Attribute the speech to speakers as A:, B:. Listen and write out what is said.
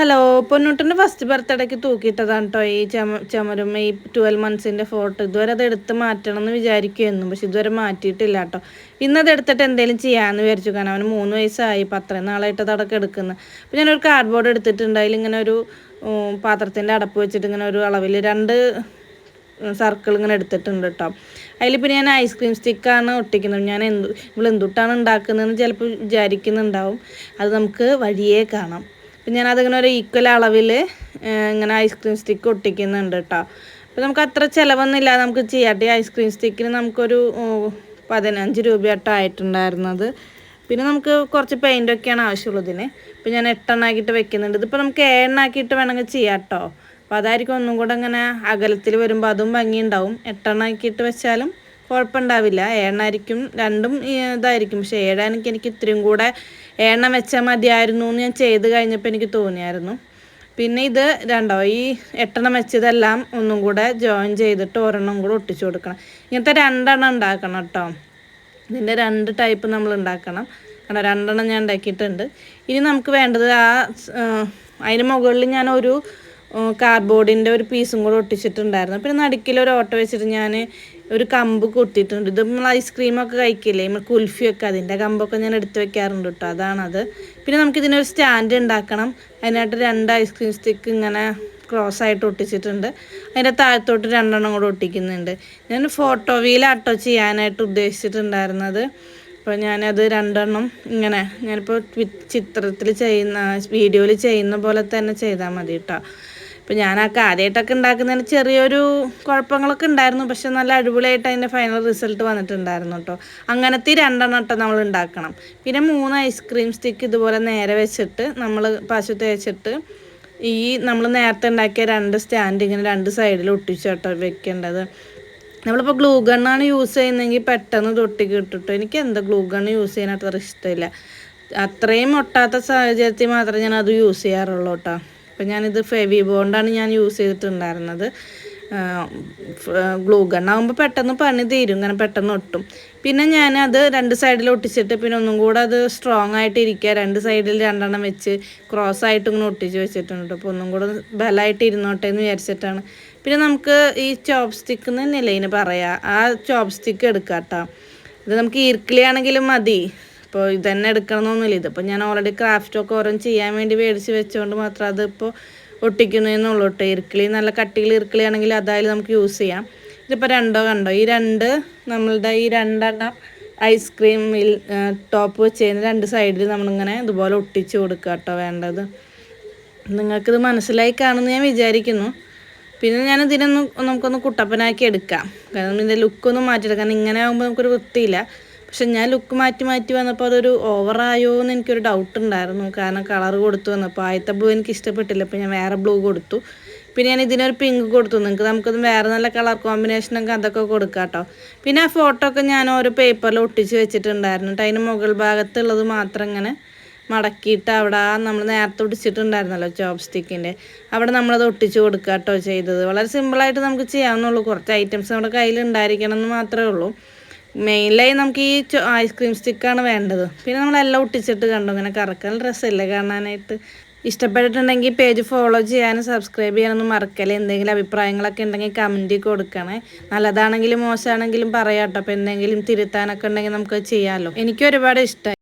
A: Hello പൊന്നൂട്ടന്റെ first ബർത്ത്ഡേക്ക് തൂക്കിയിട്ടതാണ് കേട്ടോ ഈ ചമ ചമരും ഈ ട്വൽവ് മന്ത്സിന്റെ ഫോട്ടോ ഇതുവരെ അത് എടുത്ത് മാറ്റണം എന്ന് വിചാരിക്കുമായിരുന്നു പക്ഷെ ഇതുവരെ മാറ്റിയിട്ടില്ല കേട്ടോ ഇന്നത് എടുത്തിട്ട് എന്തെങ്കിലും ചെയ്യാമെന്ന് വിചാരിച്ചു കാരണം അവന് മൂന്ന് വയസ്സായി ഇപ്പം അത്രയും നാളായിട്ട് അത് അടക്കം എടുക്കുന്നത് അപ്പം ഞാനൊരു കാർഡ് ബോർഡ് എടുത്തിട്ടുണ്ട് അതിലിങ്ങനെ ഒരു പാത്രത്തിന്റെ അടപ്പ് വെച്ചിട്ട് ഇങ്ങനെ ഒരു അളവിൽ രണ്ട് സർക്കിൾ ഇങ്ങനെ എടുത്തിട്ടുണ്ട് കേട്ടോ അതിൽ പിന്നെ ഞാൻ ഐസ്ക്രീം സ്റ്റിക്കാണ് ഒട്ടിക്കുന്നത്. ഞാൻ എന്ത് ഇവൾ എന്തുട്ടാണ് ഉണ്ടാക്കുന്നതെന്ന് ചിലപ്പോൾ വിചാരിക്കുന്നുണ്ടാവും. അത് നമുക്ക് വഴിയേ കാണാം. അപ്പം ഞാൻ അതിങ്ങനെ ഒരു ഈക്വൽ അളവിൽ ഇങ്ങനെ ഐസ്ക്രീം സ്റ്റിക്ക് ഒട്ടിക്കുന്നുണ്ട് കേട്ടോ അപ്പോൾ നമുക്ക് അത്ര ചിലവൊന്നുമില്ല നമുക്ക് ചെയ്യാട്ടെ ഐസ്ക്രീം സ്റ്റിക്കിന് നമുക്കൊരു പതിനഞ്ച് രൂപയാട്ടോ ആയിട്ടുണ്ടായിരുന്നത്. പിന്നെ നമുക്ക് കുറച്ച് പെയിന്റൊക്കെയാണ് ഇതിന് ഇപ്പം ഞാൻ എട്ടെണ്ണാക്കിയിട്ട് വെക്കുന്നുണ്ട്. ഇതിപ്പോൾ നമുക്ക് ഏഴെണ്ണാക്കിയിട്ട് വേണമെങ്കിൽ ചെയ്യാം കേട്ടോ അപ്പോൾ അതായിരിക്കും ഒന്നും കൂടെ അങ്ങനെ അകലത്തിൽ വരുമ്പോൾ അതും ഭംഗിയുണ്ടാവും. എട്ടെണ്ണാക്കിയിട്ട് വെച്ചാലും കുഴപ്പമുണ്ടാവില്ല. ഏണായിരിക്കും രണ്ടും ഇതായിരിക്കും. പക്ഷേ ഏഴാനൊക്കെ എനിക്ക് ഇത്രയും കൂടെ എണ്ണം വെച്ചാൽ മതിയായിരുന്നു എന്ന് ഞാൻ ചെയ്ത് കഴിഞ്ഞപ്പോൾ എനിക്ക് തോന്നിയായിരുന്നു. പിന്നെ ഇത് രണ്ടോ ഈ എട്ടെണ്ണം വെച്ചതെല്ലാം ഒന്നും കൂടെ ജോയിൻ ചെയ്തിട്ട് ഒരെണ്ണം കൂടെ ഒട്ടിച്ചു കൊടുക്കണം. ഇങ്ങനത്തെ രണ്ടെണ്ണം ഉണ്ടാക്കണം കേട്ടോ. ഇതിന്റെ രണ്ട് ടൈപ്പ് നമ്മൾ ഉണ്ടാക്കണം. കാരണം രണ്ടെണ്ണം ഞാൻ ഉണ്ടാക്കിയിട്ടുണ്ട്. ഇനി നമുക്ക് വേണ്ടത് ആ അതിന് മുകളിൽ ഞാൻ ഒരു കാർഡ്ബോർഡിന്റെ ഒരു പീസും കൂടെ ഒട്ടിച്ചിട്ടുണ്ടായിരുന്നു. പിന്നെ നടുക്കിൽ ഒരു ഓട്ടോ വെച്ചിട്ട് ഞാൻ ഒരു കമ്പ് കൊത്തിയിട്ടുണ്ട്. ഇത് നമ്മൾ ഐസ്ക്രീമൊക്കെ കഴിക്കില്ലേ? നമ്മൾ കുൽഫിയൊക്കെ അതിന്റെ കമ്പൊക്കെ ഞാൻ എടുത്ത് വെക്കാറുണ്ട് കേട്ടോ അതാണത്. പിന്നെ നമുക്ക് ഇതിനൊരു സ്റ്റാൻഡ് ഉണ്ടാക്കണം. അതിനായിട്ട് രണ്ട് ഐസ്ക്രീം സ്റ്റിക്ക് ഇങ്ങനെ ക്രോസ് ആയിട്ട് ഒട്ടിച്ചിട്ടുണ്ട്. അതിന്റെ താഴത്തോട്ട് രണ്ടെണ്ണം കൂടെ ഒട്ടിക്കുന്നുണ്ട്. ഞാൻ ഫോട്ടോ വീലാട്ടോ ചെയ്യാനായിട്ട് ഉദ്ദേശിച്ചിട്ടുണ്ടായിരുന്നത്. അപ്പോൾ ഞാനത് രണ്ടെണ്ണം ഇങ്ങനെ ഞാനിപ്പോൾ ചിത്രത്തിൽ ചെയ്യുന്ന വീഡിയോയിൽ ചെയ്യുന്ന പോലെ തന്നെ ചെയ്താൽ മതി കേട്ടോ അപ്പോൾ ആ ആദ്യമായിട്ടൊക്കെ ഉണ്ടാക്കുന്നതിന് ചെറിയൊരു കുഴപ്പങ്ങളൊക്കെ ഉണ്ടായിരുന്നു. പക്ഷെ നല്ല അടിപൊളിയായിട്ട് അതിന്റെ ഫൈനൽ റിസൾട്ട് വന്നിട്ടുണ്ടായിരുന്നു കേട്ടോ അങ്ങനത്തെ രണ്ടെണ്ണം കേട്ടോ നമ്മൾ ഉണ്ടാക്കണം. പിന്നെ മൂന്ന് ഐസ്ക്രീം സ്റ്റിക്ക് ഇതുപോലെ നേരെ വെച്ചിട്ട് നമ്മൾ പശു തേച്ചിട്ട് ഈ നമ്മൾ നേരത്തെ ഉണ്ടാക്കിയ രണ്ട് സ്റ്റാൻഡ് ഇങ്ങനെ രണ്ട് സൈഡിൽ ഒട്ടിച്ചു കേട്ടോ വെക്കേണ്ടത്. നമ്മളിപ്പോൾ ഗ്ലൂ ഗണ്ണാണ് യൂസ് ചെയ്യുന്നതെങ്കിൽ പെട്ടെന്ന് തൊട്ടി കിട്ടിട്ടോ എനിക്ക് എന്താ ഗ്ലൂ ഗണ്ണ് യൂസ് ചെയ്യാൻ അത്ര ഇഷ്ടമില്ല. അത്രയും ഒട്ടാത്ത സാഹചര്യത്തിൽ മാത്രമേ ഞാൻ അത് യൂസ് ചെയ്യാറുള്ളൂ കേട്ടോ അപ്പം ഞാനിത് ഫെവി ബോണ്ടാണ് ഞാൻ യൂസ് ചെയ്തിട്ടുണ്ടായിരുന്നത്. ഗ്ലൂ ഗണ്ണാകുമ്പോൾ പെട്ടെന്ന് പണി തീരും ഇങ്ങനെ പെട്ടെന്ന് ഒട്ടും. പിന്നെ ഞാൻ അത് രണ്ട് സൈഡിൽ ഒട്ടിച്ചിട്ട് പിന്നെ ഒന്നും കൂടെ അത് സ്ട്രോങ് ആയിട്ട് ഇരിക്കുക. രണ്ട് സൈഡിൽ രണ്ടെണ്ണം വെച്ച് ക്രോസ് ആയിട്ട് ഇങ്ങനെ ഒട്ടിച്ച് വെച്ചിട്ടുണ്ട് അപ്പോൾ ഒന്നും കൂടെ ബലമായിട്ട് ഇരുന്നോട്ടെ എന്ന് വിചാരിച്ചിട്ടാണ്. പിന്നെ നമുക്ക് ഈ ചോപ്പ് സ്റ്റിക്ക് തന്നെയല്ലേ ഇതിന് പറയാം? ആ ചോപ്പ് സ്റ്റിക്ക് എടുക്കാം കേട്ടോ ഇത് നമുക്ക് ഈർക്കിളിയാണെങ്കിലും മതി. ഇപ്പോൾ ഇതന്നെ എടുക്കണമെന്നൊന്നുമില്ല. ഇതിപ്പോൾ ഞാൻ ഓൾറെഡി ക്രാഫ്റ്റൊക്കെ ഓരോന്ന് ചെയ്യാൻ വേണ്ടി മേടിച്ച് വെച്ചുകൊണ്ട് മാത്രം അതിപ്പോൾ ഒട്ടിക്കുന്നതെന്നുള്ളൂ കേട്ടോ. ഇറുക്കിളി നല്ല കട്ടിയിൽ ഇറുക്കിളി ആണെങ്കിൽ അതായാലും നമുക്ക് യൂസ് ചെയ്യാം. ഇതിപ്പോൾ രണ്ടോ കണ്ടോ? ഈ രണ്ട് നമ്മളുടെ ഈ രണ്ടെണ്ണം ഐസ്ക്രീമിൽ ടോപ്പ് വെച്ച് കഴിഞ്ഞാൽ രണ്ട് സൈഡിൽ നമ്മളിങ്ങനെ ഇതുപോലെ ഒട്ടിച്ച് കൊടുക്കുക കേട്ടോ വേണ്ടത്. നിങ്ങൾക്കിത് മനസ്സിലായി കാണുമെന്ന് ഞാൻ വിചാരിക്കുന്നു. പിന്നെ ഞാൻ ഇതിനൊന്ന് നമുക്കൊന്ന് കുട്ടപ്പനാക്കി എടുക്കാം. കാരണം ഇതിന്റെ ലുക്കൊന്നും മാറ്റിയെടുക്കാം. ഇങ്ങനെ ആകുമ്പോൾ നമുക്കൊരു വൃത്തിയില്ല. പക്ഷെ ഞാൻ ലുക്ക് മാറ്റി മാറ്റി വന്നപ്പോൾ അതൊരു ഓവറായോ എന്ന് എനിക്കൊരു ഡൗട്ട് ഉണ്ടായിരുന്നു. കാരണം കളർ കൊടുത്തു വന്നപ്പോൾ ആദ്യത്തെ ബ്ലൂ എനിക്ക് ഇഷ്ടപ്പെട്ടില്ല അപ്പോൾ ഞാൻ വേറെ ബ്ലൂ കൊടുത്തു. പിന്നെ ഞാൻ ഇതിനൊരു പിങ്ക് കൊടുത്തു. നിങ്ങൾക്ക് നമുക്കത് വേറെ നല്ല കളർ കോമ്പിനേഷനൊക്കെ അതൊക്കെ കൊടുക്കാം കേട്ടോ. പിന്നെ ആ ഫോട്ടോ ഒക്കെ ഞാൻ ഓരോ പേപ്പറിൽ ഒട്ടിച്ച് വെച്ചിട്ടുണ്ടായിരുന്നു. അതിന് മുകൾ ഭാഗത്തുള്ളത് മാത്രം ഇങ്ങനെ മടക്കിയിട്ട് അവിടെ നമ്മൾ നേരത്തെ ഒടിച്ചിട്ടുണ്ടായിരുന്നല്ലോ ചോപ്പ് സ്റ്റിക്കിന്റെ അവിടെ നമ്മളത് ഒട്ടിച്ച് കൊടുക്കുക കേട്ടോ ചെയ്തത്. വളരെ സിമ്പിളായിട്ട് നമുക്ക് ചെയ്യാവുന്നുള്ളൂ. കുറച്ച് ഐറ്റംസ് നമ്മുടെ കയ്യിൽ ഉണ്ടായിരിക്കണം എന്ന് മാത്രമേ ഉള്ളൂ. മെയിൻലായി നമുക്ക് ഈ ഐസ്ക്രീം സ്റ്റിക്കാണ് വേണ്ടത്. പിന്നെ നമ്മളെല്ലാം ഒട്ടിച്ചിട്ട് കണ്ടു. ഇങ്ങനെ കറക്കാൻ ഡ്രസ്സല്ലേ കാണാനായിട്ട് ഇഷ്ടപ്പെട്ടിട്ടുണ്ടെങ്കിൽ പേജ് ഫോളോ ചെയ്യാനും സബ്സ്ക്രൈബ് ചെയ്യാനൊന്നും മറക്കല്ലേ. എന്തെങ്കിലും അഭിപ്രായങ്ങളൊക്കെ ഉണ്ടെങ്കിൽ കമന്റ് കൊടുക്കണേ. നല്ലതാണെങ്കിലും മോശമാണെങ്കിലും പറയാം കേട്ടോ. അപ്പോൾ എന്തെങ്കിലും തിരുത്താനൊക്കെ ഉണ്ടെങ്കിൽ നമുക്ക് ചെയ്യാമല്ലോ എനിക്ക് ഒരുപാട് ഇഷ്ടമായി